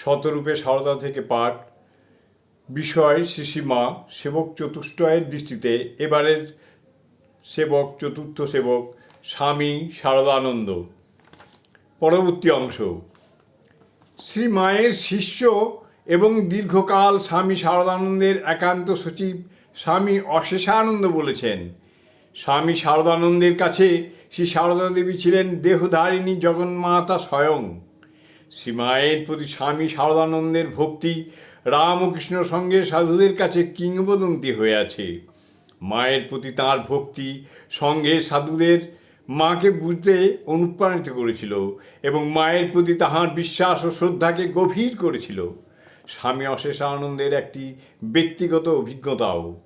শতরূপে সারদা থেকে পাঠ, বিষয় শিশিমা সেবক চতুষ্টয়ের দৃষ্টিতে এবারের সেবক, চতুর্থ সেবক, স্বামী শারদানন্দ পরবর্তী অংশ। শ্রী মায়ের শিষ্য এবং দীর্ঘকাল স্বামী শারদানন্দের একান্ত সচিব স্বামী অশেষানন্দ বলেছেন, স্বামী শারদানন্দের কাছে শ্রী সারদা দেবী ছিলেন দেহধারিণী জগন্মাতা স্বয়ং। শ্রী মায়ের প্রতি স্বামী শারদানন্দের ভক্তি রামকৃষ্ণ সঙ্গে সাধুদের কাছে কিংবদন্তি হয়ে আছে। মায়ের প্রতি তাঁর ভক্তি সঙ্গে সাধুদের মাকে বুঝতে অনুপ্রাণিত করেছিল এবং মায়ের প্রতি তাহার বিশ্বাস ও শ্রদ্ধাকে গভীর করেছিল। স্বামী অশেষ আনন্দের একটি ব্যক্তিগত অভিজ্ঞতাও।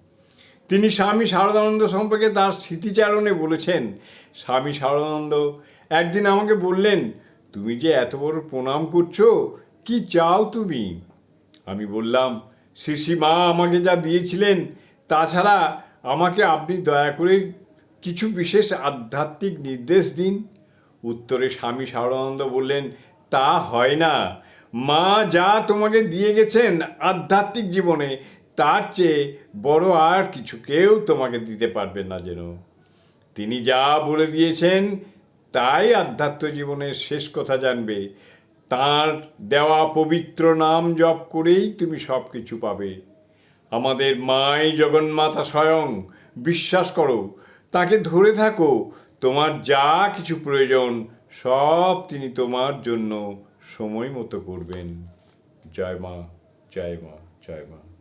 তিনি স্বামী শারদানন্দ সম্পর্কে তার স্মৃতিচারণে বলেছেন, স্বামী শারদানন্দ একদিন আমাকে বললেন তুমি যে এত বড় প্রণাম করছ, কি চাও তুমি? আমি বললাম শ্রী মা আমাকে যা দিয়েছিলেন, তাছাড়া আমাকে আপনি দয়া করে কিছু বিশেষ আধ্যাত্মিক নির্দেশ দিন। উত্তরে স্বামী শারদানন্দ বললেন, তা হয় না। মা যা তোমাকে দিয়ে গেছেন আধ্যাত্মিক জীবনে, তার চেয়ে বড় আর কিছু কেউ তোমাকে দিতে পারবে না যেন। তিনি যা বলে দিয়েছেন তাই আধ্যাত্ম জীবনের শেষ কথা জানবে। তার দেওয়া পবিত্র নাম জপ করেই তুমি সব কিছু পাবে। আমাদের মাই জগন্মাতা স্বয়ং, বিশ্বাস করো, তাকে ধরে থাকো, তোমার যা কিছু প্রয়োজন, সব তিনি তোমার জন্য সময় মতো করবেন। জয় মা জয় মা জয় মা।